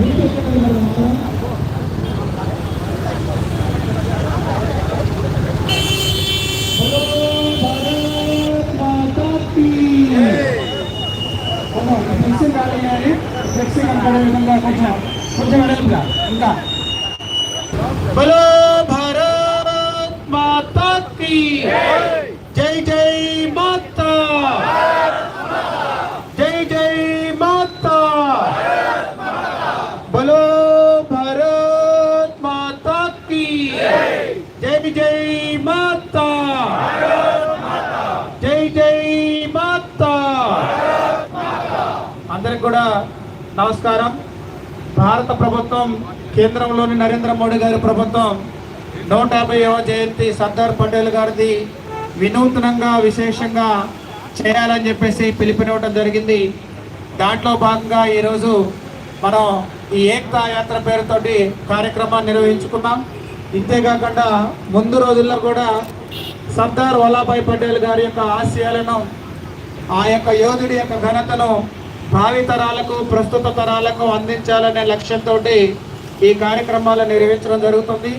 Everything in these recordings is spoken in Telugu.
何? మాతా. జై జై మాతా. అందరికి కూడా నమస్కారం. భారత ప్రభుత్వం కేంద్రంలోని నరేంద్ర మోడీ గారి ప్రభుత్వం నూట యాభైవ జయంతి సర్దార్ పటేల్ గారిది వినూత్నంగా విశేషంగా చేయాలని చెప్పేసి పిలిపినవటం జరిగింది. దాంట్లో భాగంగా ఈరోజు మనం ఈ ఏకతా యాత్ర పేరుతోటి కార్యక్రమాన్ని నిర్వహించుకున్నాం. ఇంతేకాకుండా ముందు రోజుల్లో కూడా సర్దార్ వల్లభాయ్ పటేల్ గారి యొక్క ఆశయాలను ఆ యొక్క యోధుడి యొక్క ఘనతను భావి తరాలకు ప్రస్తుత తరాలకు అందించాలనే లక్ష్యంతో ఈ కార్యక్రమాలు నిర్వహించడం జరుగుతుంది.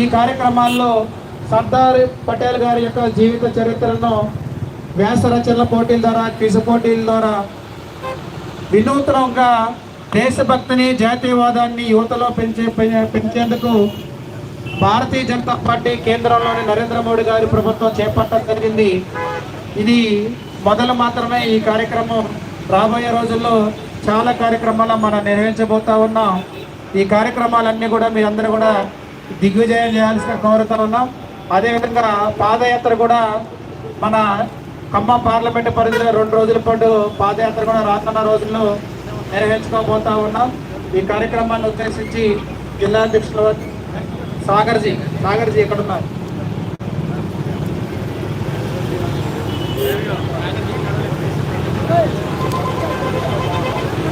ఈ కార్యక్రమాల్లో సర్దార్ పటేల్ గారి యొక్క జీవిత చరిత్రను వ్యాస రచనల పోటీల ద్వారా క్విజ్ పోటీల ద్వారా వినూత్నంగా దేశభక్తిని జాతీయవాదాన్ని యువతలో పెంచే పెంచేందుకు భారతీయ జనతా పార్టీ కేంద్రంలోని నరేంద్ర మోడీ గారి ప్రభుత్వం చేపట్టడం జరిగింది. ఇది మొదలు మాత్రమే ఈ కార్యక్రమం. రాబోయే రోజుల్లో చాలా కార్యక్రమాలు మనం నిర్వహించబోతా ఉన్నాం. ఈ కార్యక్రమాలన్నీ కూడా మీరందరూ కూడా దిగ్విజయం చేయాల్సిన కోరుతా ఉన్నాం. అదేవిధంగా పాదయాత్ర కూడా మన ఖమ్మం పార్లమెంటు పరిధిలో రెండు రోజుల పాటు పాదయాత్ర కూడా రానున్న రోజుల్లో నిర్వహించుకోబోతా ఉన్నాం. ఈ కార్యక్రమాన్ని ఉద్దేశించి జిల్లా అధ్యక్షులు సాగర్జీ సాగర్జీ ఎక్కడ ఉన్నారు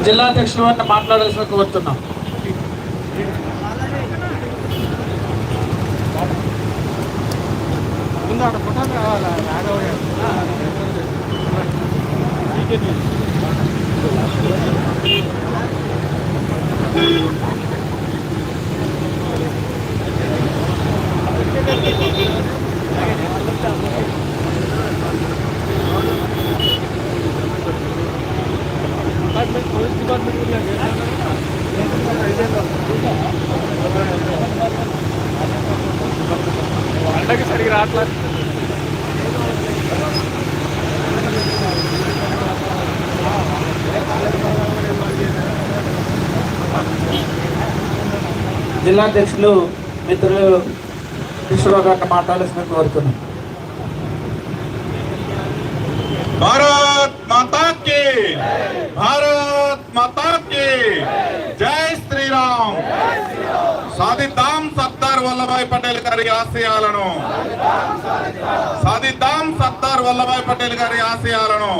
జిల్లా అధ్యక్షుల వారిని మాట్లాడాల్సిన కోరుతున్నాం. పండగ సరిగ్గా రావట్లేదు జిల్లా అధ్యక్షులు మిత్రులు కిషోర్ గారిని మాట్లాడాల్సిందని కోరుతున్నాం భారత్ మాతాకి భారత్ మాతాకి జై శ్రీరామ్. సాధిద్దాం సర్దార్ వల్లభాయ్ పటేల్ గారి ఆశయాలను. సాధిద్దాం సర్దార్ వల్లభాయ్ పటేల్ గారి ఆశయాలను.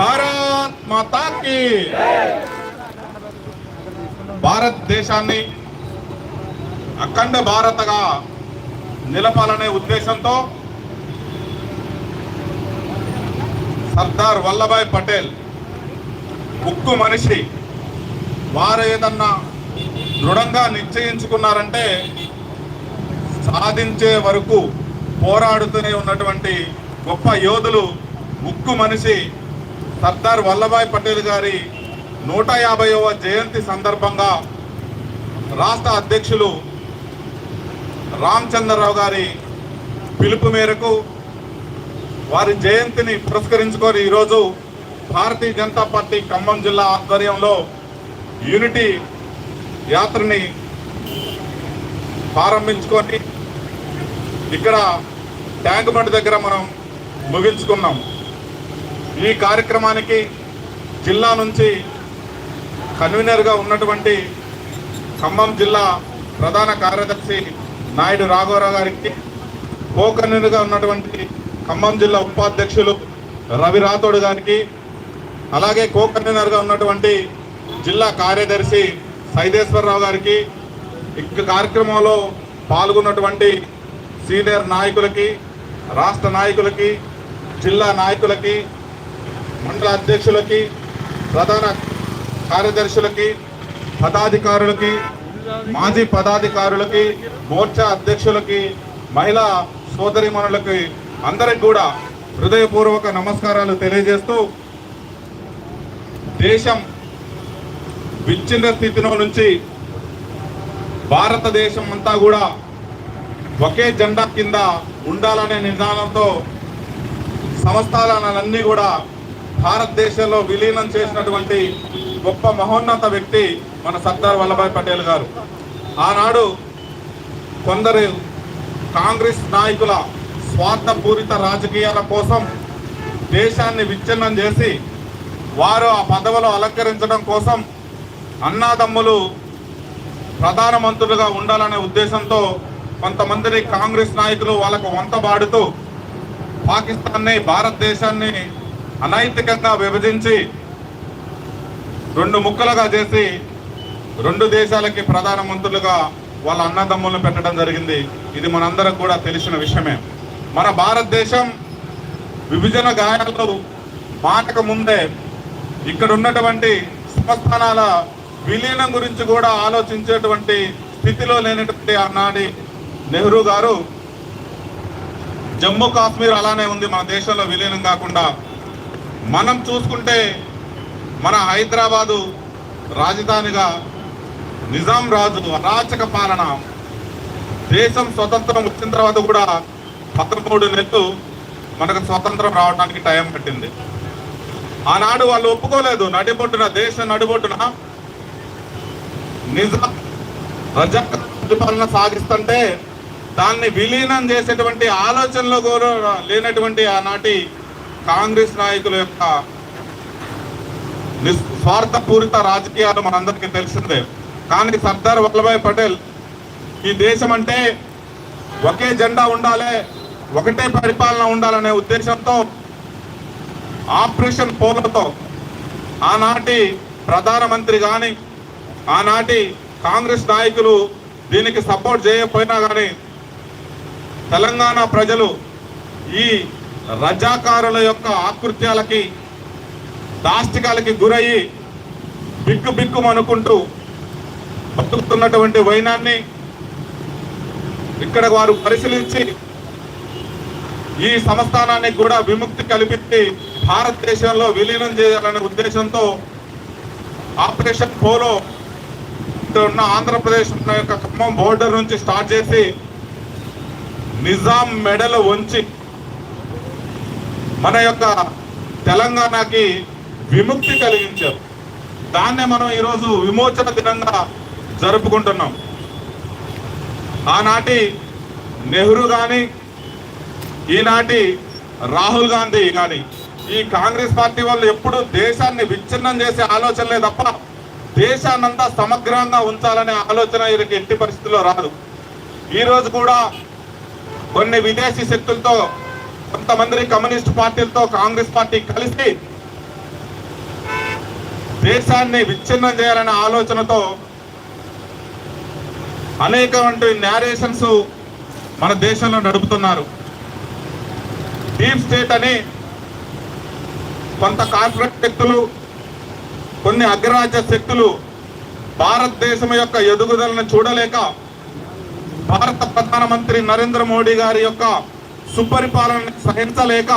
భారత్ మాతాకి భారతదేశాన్ని అఖండ భారతగా నిలపాలనే ఉద్దేశంతో సర్దార్ వల్లభాయ్ పటేల్ ఉక్కు మనిషి వారు ఏదన్నా దృఢంగా నిశ్చయించుకున్నారంటే సాధించే వరకు పోరాడుతూనే ఉన్నటువంటి గొప్ప యోధులు ఉక్కు మనిషి సర్దార్ వల్లభాయ్ పటేల్ గారి నూట యాభైవ జయంతి సందర్భంగా రాష్ట్ర అధ్యక్షులు రామచంద్రరావు గారి పిలుపు మేరకు వారి జయంతిని పురస్కరించుకొని ఈరోజు భారతీయ జనతా పార్టీ ఖమ్మం జిల్లా ఆధ్వర్యంలో యూనిటీ యాత్రని ప్రారంభించుకొని ఇక్కడ ట్యాంక్ బండ్ దగ్గర మనం ముగించుకున్నాం. ఈ కార్యక్రమానికి జిల్లా నుంచి కన్వీనర్గా ఉన్నటువంటి ఖమ్మం జిల్లా ప్రధాన కార్యదర్శి నాయుడు రాఘవరావు గారికి కో ఉన్నటువంటి ఖమ్మం జిల్లా ఉపాధ్యక్షులు రవి రాథోడ్ గారికి అలాగే కో ఉన్నటువంటి జిల్లా కార్యదర్శి సైదేశ్వరరావు గారికి ఇక కార్యక్రమంలో పాల్గొన్నటువంటి సీనియర్ నాయకులకి రాష్ట్ర నాయకులకి జిల్లా నాయకులకి మండల అధ్యక్షులకి ప్రధాన కార్యదర్శులకి పదాధికారులకి మాజీ పదాధికారులకి మోర్చా అధ్యక్షులకి మహిళా సోదరిమణులకి అందరికి కూడా హృదయపూర్వక నమస్కారాలు తెలియజేస్తూ దేశం విచ్ఛిన్న స్థితిలో నుంచి భారతదేశం అంతా కూడా ఒకే జెండా కింద ఉండాలనే నిదానంతో సంస్థానాలన్నీ కూడా భారతదేశంలో విలీనం చేసినటువంటి గొప్ప మహోన్నత వ్యక్తి మన సర్దార్ వల్లభాయ్ పటేల్ గారు. ఆనాడు కొందరు కాంగ్రెస్ నాయకుల స్వార్థపూరిత రాజకీయాల కోసం దేశాన్ని విచ్ఛిన్నం చేసి వారు ఆ పదవులు అలంకరించడం కోసం అన్నాదమ్ములు ప్రధానమంత్రులుగా ఉండాలనే ఉద్దేశంతో కొంతమందిని కాంగ్రెస్ నాయకులు వాళ్ళకు వంతబాడుతూ పాకిస్తాన్ని భారతదేశాన్ని అనైతికంగా విభజించి రెండు ముక్కలుగా చేసి రెండు దేశాలకి ప్రధానమంత్రులుగా వాళ్ళ అన్నదమ్ములను పెట్టడం జరిగింది. ఇది మనందరం కూడా తెలిసిన విషయమే. మన భారతదేశం విభజన గాయాలు మాటక ముందే ఇక్కడ ఉన్నటువంటి సంస్థానాల విలీనం గురించి కూడా ఆలోచించేటువంటి స్థితిలో లేనటువంటి ఆనాటి నెహ్రూ గారు జమ్మూ కాశ్మీర్ అలానే ఉంది. మన దేశంలో విలీనం కాకుండా మనం చూసుకుంటే మన హైదరాబాదు రాజధానిగా నిజాం రాజు అరాచక పాలన. దేశం స్వతంత్రం వచ్చిన తర్వాత కూడా పదమూడు నెలలు మనకు స్వతంత్రం రావడానికి టైం పట్టింది. ఆనాడు వాళ్ళు ఒప్పుకోలేదు. నడిబొట్టున దేశం నడిబొడ్డున నిజాం రజాక్ పరిపాలన సాగిస్తుంటే దాన్ని విలీనం చేసేటువంటి ఆలోచనలో కూడా లేనటువంటి ఆనాటి కాంగ్రెస్ నాయకుల యొక్క నిస్- స్వార్థపూరిత రాజకీయాలు మనందరికీ తెలిసిందే. కానీ సర్దార్ వల్లభాయ్ పటేల్ ఈ దేశం అంటే ఒకే జెండా ఉండాలి ఒకటే పరిపాలన ఉండాలనే ఉద్దేశంతో ఆపరేషన్ పోలతో ఆనాటి ప్రధానమంత్రి కానీ ఆనాటి కాంగ్రెస్ నాయకులు దీనికి సపోర్ట్ చేయకపోయినా కానీ తెలంగాణ ప్రజలు ఈ రజాకారుల యొక్క ఆకృత్యాలకి దాష్టికాలకి గురయ్యి బిక్కు బిక్కు అనుకుంటూ బతుకుతున్నటువంటి వైనాన్ని ఇక్కడ వారు పరిశీలించి ఈ సంస్థానానికి కూడా విముక్తి కల్పించి భారతదేశంలో విలీనం చేయాలనే ఉద్దేశంతో ఆపరేషన్ పోలో ఇక్కడ ఉన్న ఆంధ్రప్రదేశ్ యొక్క ఖమ్మం బోర్డర్ నుంచి స్టార్ట్ చేసి నిజాం మెడలు వంచి మన యొక్క తెలంగాణకి విముక్తి కలిగించారు. దాన్నే మనం ఈరోజు విమోచన దినంగా జరుపుకుంటున్నాం. ఆనాటి నెహ్రూ కానీ ఈనాటి రాహుల్ గాంధీ కానీ ఈ కాంగ్రెస్ పార్టీ వాళ్ళు ఎప్పుడు దేశాన్ని విచ్ఛిన్నం చేసే ఆలోచనలే తప్ప దేశాన్నంతా సమగ్రంగా ఉంచాలనే ఆలోచన వీరికి ఎట్టి పరిస్థితుల్లో రాదు. ఈరోజు కూడా కొన్ని విదేశీ శక్తులతో కొంతమంది కమ్యూనిస్ట్ పార్టీలతో కాంగ్రెస్ పార్టీ కలిసి దేశాన్ని విచ్ఛిన్నం చేయాలనే ఆలోచనతో అనేకమంటి నేరేషన్స్ మన దేశంలో నడుపుతున్నారు. డీప్ స్టేట్ అని కొంత కార్పొరేట్ శక్తులు కొన్ని అగ్రరాజ్య శక్తులు భారతదేశం యొక్క ఎదుగుదలను చూడలేక భారత ప్రధానమంత్రి నరేంద్ర మోడీ గారి యొక్క సుపరిపాలన సహించలేక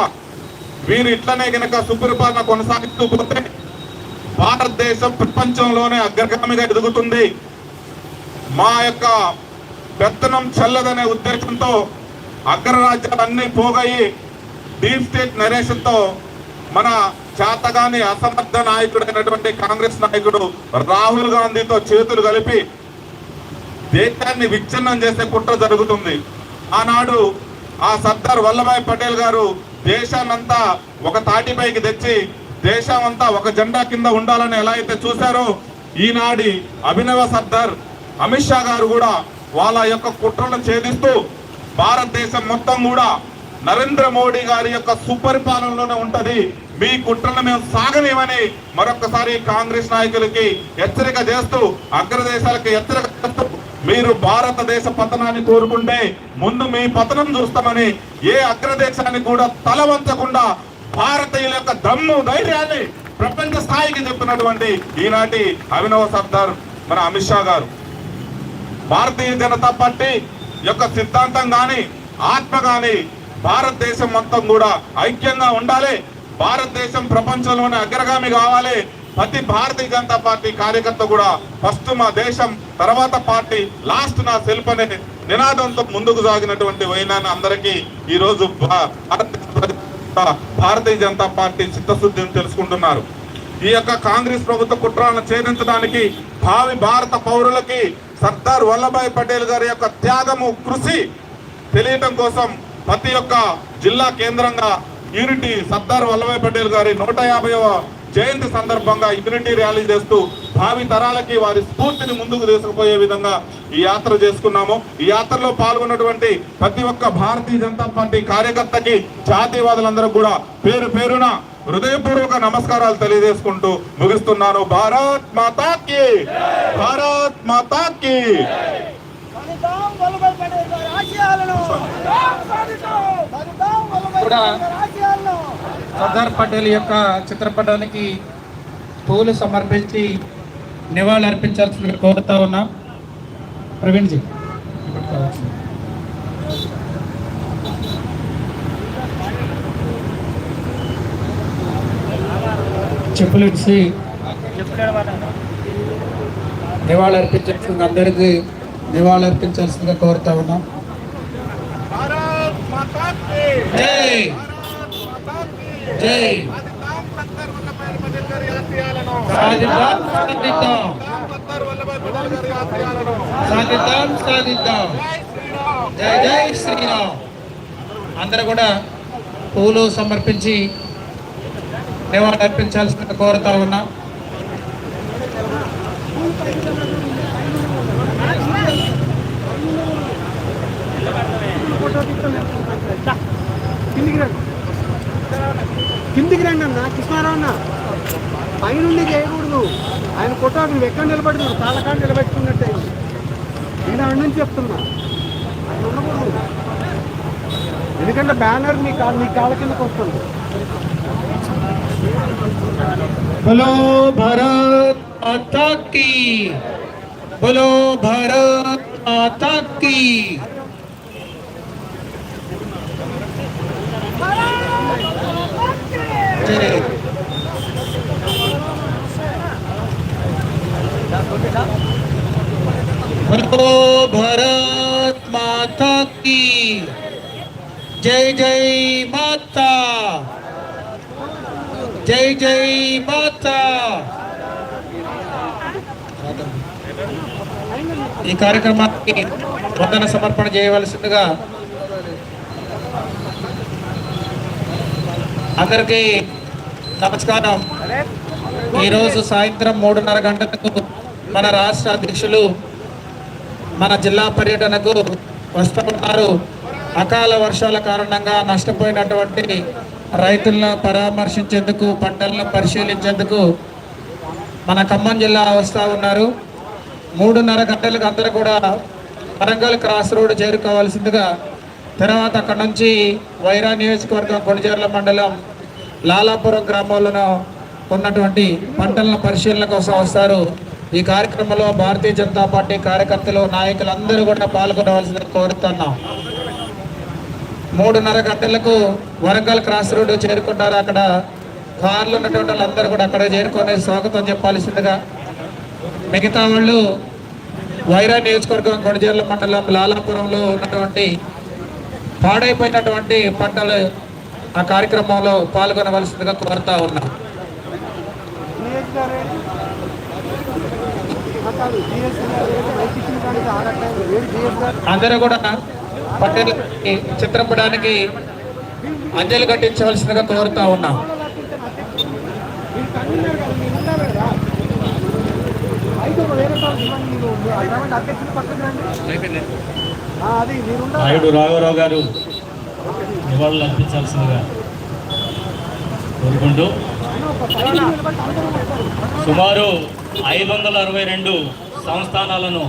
వీరు ఇట్లనే గనక సుపరిపాలన కొనసాగిస్తూ పోతే భారతదేశం ప్రపంచంలోనే అగ్రగామిగా ఎదుగుతుంది. మా యొక్క పెత్తనం చల్లదనే ఉద్దేశంతో అగ్రరాజ్యాలన్నీ పోగయి డీప్ స్టేట్ నరేషన్తో మన చేతగాని అసమర్థ నాయకుడైనటువంటి కాంగ్రెస్ నాయకుడు రాహుల్ గాంధీతో చేతులు కలిపి దేశాన్ని విచ్ఛిన్నం చేసే కుట్ర జరుగుతుంది. ఆనాడు ఆ సర్దార్ వల్లభాయ్ పటేల్ గారు దేశాన్నంతా ఒక తాటిపైకి తెచ్చి దేశం అంతా ఒక జెండా కింద ఉండాలని ఎలా అయితే చూశారో ఈనాడి అభినవ సర్దార్ అమిత్ షా గారు కూడా వాళ్ళ యొక్క కుట్రను ఛేదిస్తూ భారతదేశం మొత్తం కూడా నరేంద్ర మోడీ గారి యొక్క సుపరిపాలనలోనే ఉంటది. మీ కుట్రను మేము సాగనేమని మరొకసారి కాంగ్రెస్ నాయకులకి హెచ్చరిక చేస్తూ అగ్రదేశాలకు హెచ్చరిక చేస్తూ మీరు భారతదేశ పతనాన్ని కోరుకుంటే ముందు మీ పతనం చూస్తామని ఏ అగ్రదేశాన్ని కూడా తల వంచకుండా భారతీయుల యొక్క దమ్ము ధైర్యాన్ని ప్రపంచ స్థాయికి చెప్తున్నటువంటి ఈనాటి అభినవ సర్దార్ మన అమిత్ షా గారు. భారతీయ జనతా పార్టీ యొక్క సిద్ధాంతం కానీ ఆత్మ కానీ భారతదేశం మొత్తం కూడా ఐక్యంగా ఉండాలి. భారతదేశం ప్రపంచంలోనే అగ్రగామి కావాలి. ప్రతి భారతీయ జనతా పార్టీ కార్యకర్త కూడా ఫస్ట్ మా దేశం తర్వాత పార్టీ లాస్ట్ నా సెల్ఫ్ అనే నినాదంతో ముందుకు సాగినటువంటి వైనాన్ని అందరికీ ఈరోజు భారతీయ జనతా పార్టీ చిత్తశుద్ధిని తెలుసుకుంటున్నారు. ఈ యొక్క కాంగ్రెస్ ప్రభుత్వ కుట్రాలను ఛేదించడానికి భావి భారత పౌరులకి సర్దార్ వల్లభాయ్ పటేల్ గారి యొక్క త్యాగము కృషి తెలియటం కోసం ప్రతి ఒక్క జిల్లా కేంద్రంగా యూనిటీ సర్దార్ వల్లభాయ్ పటేల్ గారి నూట యాభైవ జయంతి సందర్భంగా యూనిటీ ర్యాలీ చేస్తూ భావి తరాలకి వారి స్ఫూర్తిని ముందుకు తీసుకుపోయే విధంగా ఈ యాత్ర చేసుకున్నాము. ఈ యాత్రలో పాల్గొన్నటువంటి ప్రతి ఒక్క భారతీయ జనతా పార్టీ కార్యకర్తకి జాతీయవాదులందరూ కూడా పేరు పేరున హృదయపూర్వక నమస్కారాలు తెలియజేసుకుంటూ ముగిస్తున్నాను. భారత్ మాతాకి భారత్ మాతాకి కూడా సర్దార్ పటేల్ యొక్క చిత్రపటానికి పూలు సమర్పించి నివాళులు అర్పించాల్సిన కోరుతా ఉన్నా. ప్రవీణ్ జీ చెప్పులిచ్చి ఇచ్చి నివాళులు అర్పించాల్సిందిగా అందరికీ నివాళులు కోరుతా ఉన్నాం. జై! జై! సాధిద్దాం సాధిద్దాం! సాధిద్దాం సాధిద్దాం! జై జై శ్రీరామ్! అందరూ కూడా పూలు సమర్పించి నివాళులు అర్పించాల్సిన కోరుతా ఉన్నాం కిందికి రండి అన్న కృష్ణారావు అన్న పైన చేయకూడదు ఆయన కొట్టాడు నువ్వు ఎక్కడ నిలబడుతున్నావు కాళ్ళకాడ నిలబెట్టుకున్నట్టు అయింది నేను అన్న నుంచి చెప్తున్నా. ఆయన ఉండకూడదు ఎందుకంటే బ్యానర్ నీ కా నీ కాళ్ళ కిందకు వస్తుంది. बोलो भारत माता की। बोलो भारत माता की। बोलो भारत माता की। जय जय माता। జై జై మాత. ఈ కార్యక్రమానికి వందన సమర్పణ చేయవలసిందిగా అందరికీ నమస్కారం. ఈరోజు సాయంత్రం మూడున్నర గంటలకు మన రాష్ట్ర అధ్యక్షులు మన జిల్లా పర్యటనకు వస్తున్నారు అకాల వర్షాల కారణంగా నష్టపోయినటువంటి రైతులను పరామర్శించేందుకు పంటలను పరిశీలించేందుకు మన ఖమ్మం జిల్లా వస్తూ ఉన్నారు. మూడున్నర గంటలకు అందరూ కూడా వరంగల్ క్రాస్ రోడ్ చేరుకోవాల్సిందిగా తర్వాత అక్కడ నుంచి వైరా నియోజకవర్గం కొణిజర్ల మండలం లాలాపురం గ్రామంలో ఉన్నటువంటి పంటలను పరిశీలన కోసం వస్తారు. ఈ కార్యక్రమంలో భారతీయ జనతా పార్టీ కార్యకర్తలు నాయకులందరూ కూడా పాల్గొనవలసిందని కోరుతున్నాం. మూడున్నర గంటలకు వరంగల్ క్రాస్ రోడ్డు చేరుకుంటారు అక్కడ కార్లు ఉన్నటువంటి వాళ్ళందరూ కూడా అక్కడ చేరుకొని స్వాగతం చెప్పాల్సిందిగా మిగతా వాళ్ళు వైరా నియోజకవర్గం కొడజేర్ల మండలం లాలాపురంలో ఉన్నటువంటి పాడైపోయినటువంటి పంటలు ఆ కార్యక్రమంలో పాల్గొనవలసిందిగా కోరుతా ఉన్నాం. అందరూ కూడా పటేల్ చిత్రపటానికి అంజలి కట్టించవలసిందిగా కోరుతా ఉన్నాం. నాయుడు రాఘవరావు గారు నివాళులు అర్పించాల్సిందిగా కోరుకుంటూ సుమారు ఐదు వందల అరవై రెండు సంస్థానాలను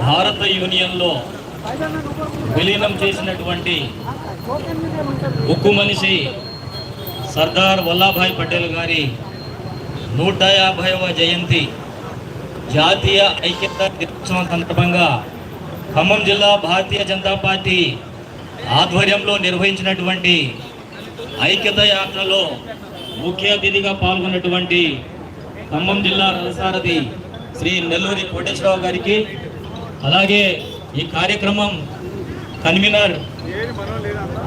భారత యూనియన్లో విలీనం చేసినటువంటి ఉక్కు మనిషి సర్దార్ వల్లభాయ్ పటేల్ గారి నూట యాభైవ జయంతి జాతీయ ఐక్యత దినోత్సవం సందర్భంగా ఖమ్మం జిల్లా భారతీయ జనతా పార్టీ ఆధ్వర్యంలో నిర్వహించినటువంటి ఐక్యత యాత్రలో ముఖ్య అతిథిగా పాల్గొన్నటువంటి ఖమ్మం జిల్లా రథసారథి శ్రీ నెల్లూరి కోటేశ్వరరావు గారికి అలాగే ఈ కార్యక్రమం కన్వీనర్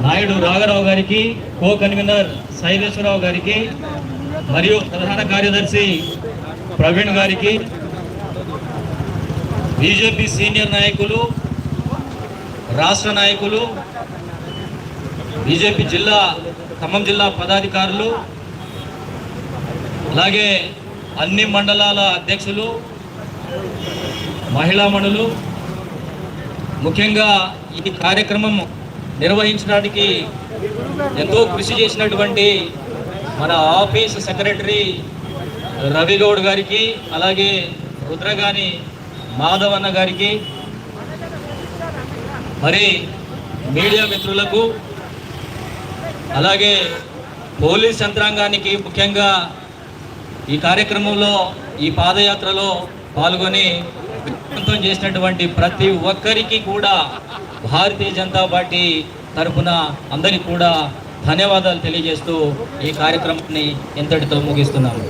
నాయుడు రాఘరావు గారికి కో కన్వీనర్ సైలేశ్వరరావు గారికి మరియు ప్రధాన కార్యదర్శి ప్రవీణ్ గారికి బీజేపీ సీనియర్ నాయకులు రాష్ట్ర నాయకులు బీజేపీ జిల్లా ఖమ్మం జిల్లా పదాధికారులు అలాగే అన్ని మండలాల అధ్యక్షులు మహిళా మండలు ముఖ్యంగా ఈ కార్యక్రమం నిర్వహించడానికి ఎంతో కృషి చేసినటువంటి మన ఆఫీస్ సెక్రటరీ రవిగౌడ్ గారికి అలాగే రుద్రగాని మాధవన్న గారికి మరి మీడియా మిత్రులకు అలాగే పోలీస్ యంత్రాంగానికి ముఖ్యంగా ఈ కార్యక్రమంలో ఈ పాదయాత్రలో పాల్గొని విజయవంతం చేసినటువంటి ప్రతి ఒక్కరికి కూడా భారతీయ జనతా పార్టీ తరఫున అందరికీ కూడా ధన్యవాదాలు తెలియజేస్తూ ఈ కార్యక్రమాన్ని ఇంతటితో ముగిస్తున్నాము